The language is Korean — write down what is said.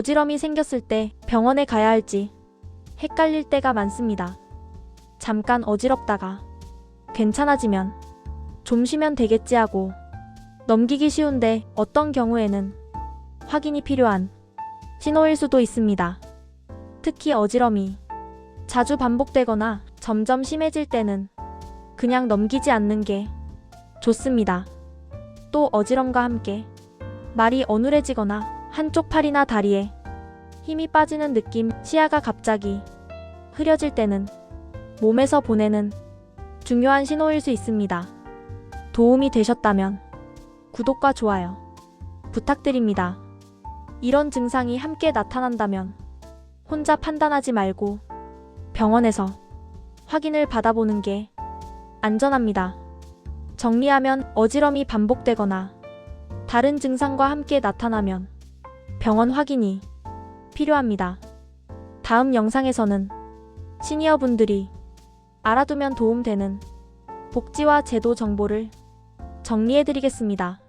어지럼이 생겼을 때 병원에 가야 할지 헷갈릴 때가 많습니다. 잠깐 어지럽다가 괜찮아지면 좀 쉬면 되겠지 하고 넘기기 쉬운데 어떤 경우에는 확인이 필요한 신호일 수도 있습니다. 특히 어지럼이 자주 반복되거나 점점 심해질 때는 그냥 넘기지 않는 게 좋습니다. 또 어지럼과 함께 말이 어눌해지거나 한쪽 팔이나 다리에 힘이 빠지는 느낌, 시야가 갑자기 흐려질 때는 몸에서 보내는 중요한 신호일 수 있습니다. 도움이 되셨다면 구독과 좋아요 부탁드립니다. 이런 증상이 함께 나타난다면 혼자 판단하지 말고 병원에서 확인을 받아보는 게 안전합니다. 정리하면 어지럼이 반복되거나 다른 증상과 함께 나타나면 병원 확인이 필요합니다. 다음 영상에서는 시니어분들이 알아두면 도움되는 복지와 제도 정보를 정리해드리겠습니다.